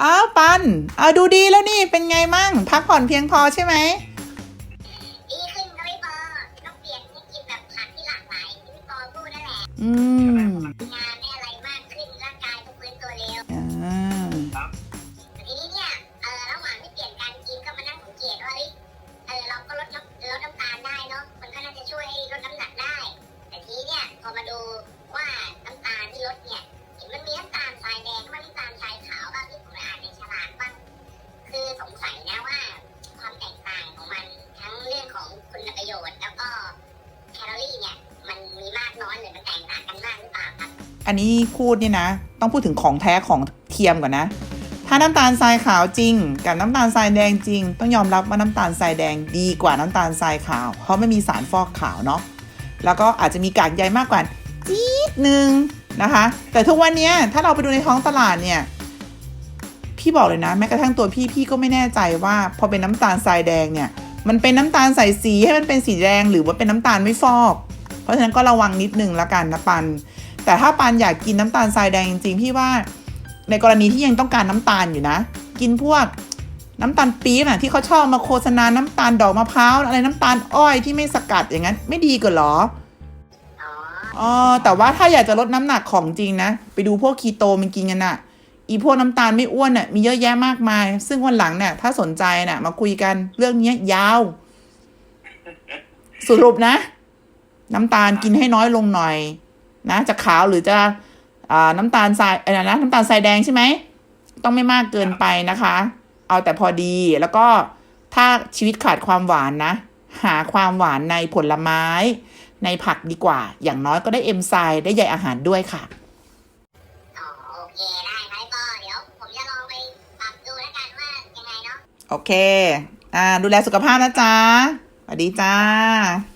อ้าวปันอ้าวดูดีแล้วนี่เป็นไงมั่ง พักผ่อนเพียงพอใช่ไหมดีขึ้นก็ไม่พอต้องเปลี่ยนให้กินแบบผักที่หลากหลายที่พี่ปอพูดนั่นแหละอืมงานไม่อะไรมากขึ้นร่างกายก็ฟื้นตัวเร็วอ่าแต่ทีนี้เนี่ยเออระหว่างที่เปลี่ยนการกินก็มานั่งสังเกตว่าเฮ้ยเออเราก็ลดน้ำลดน้ำตาลได้เนาะมันก็น่าจะช่วยให้ลดน้ำหนักได้ แต่ทีนี้เนี่ยพอมาดูว่าน้ำตาลที่ลดเนี่ยเห็น มันมีน้ำตาลทรายแดงกับน้ำตาลทรายขาวบ้างที่ผมอ่านในฉลากบ้างคือสงสัยนะว่าความแตกต่างของมันทั้งเรื่องของคุณประโยชน์แล้วก็แคลอรี่เนี่ยมันมีมากน้อยหรือมันแตกต่างกันมากหรือเปล่าครับอันนี้พูดเนี่ยนะ ต้องพูดถึงของแท้ของเทียมก่อนนะ ถ้าน้ำตาลทรายขาวจริง กับน้ำตาลทรายแดงจริง ต้องยอมรับว่าน้ำตาลทรายแดงดีกว่าน้ำตาลทรายขาว เพราะไม่มีสารฟอกขาวเนาะแล้วก็อาจจะมีกากใยมากกว่าจี๊ดหนึ่ง นะคะ แต่ทุกวันนี้ถ้าเราไปดูในท้องตลาดเนี่ย พี่บอกเลยนะ แม้กระทั่งตัวพี่พี่ก็ไม่แน่ใจว่า พอเป็นน้ำตาลทรายแดงเนี่ย มันเป็นน้ำตาลใส่สีให้มันเป็นสีแดง หรือว่าเป็นน้ำตาลไม่ฟอก เพราะฉะนั้นก็ระวังนิดนึงละกันนะปัน แต่ถ้าปันอยากกินน้ำตาลทรายแดงจริงๆพี่ว่า ในกรณีที่ยังต้องการน้ำตาลอยู่นะ กินพวกน้ำตาลปี๊บอะที่เขาชอบมาโฆษณา น้ำตาลดอกมะพร้าวอะไรน้ำตาลอ้อยที่ไม่สกัดอย่างนั้น ไม่ดีกว่าหรอ อ๋อแต่ว่าถ้าอยากจะลดน้ำหนักของจริงนะ ไปดูพวกคีโตมันกินกันอะอีพวกน้ำตาลไม่อ้วนอะมีเยอะแยะมากมาย ซึ่งวันหลังเนี่ยถ้าสนใจน่ะ มาคุยกันเรื่องเนี้ยยาว สรุปนะ น้ำตาลกินให้น้อยลงหน่อย นะ จะขาวหรือจะอ่าน้ำตาลทรายอะไรนะน้ำตาลทรายแดงใช่ไหมต้องไม่มากเกินไปนะคะ เอาแต่พอดีแล้วก็ถ้าชีวิตขาดความหวานนะ หาความหวานในผลไม้ ในผักดีกว่า อย่างน้อยก็ได้เอนไซม์ได้ใยอาหารด้วยค่ะอ๋อโอเคได้ครับก็เดี๋ยวผมจะลองไปปรับดูแล้วกันว่ายังไงเนาะโอเค อ่า ดูแลสุขภาพนะจ๊ะสวัสดีจ้า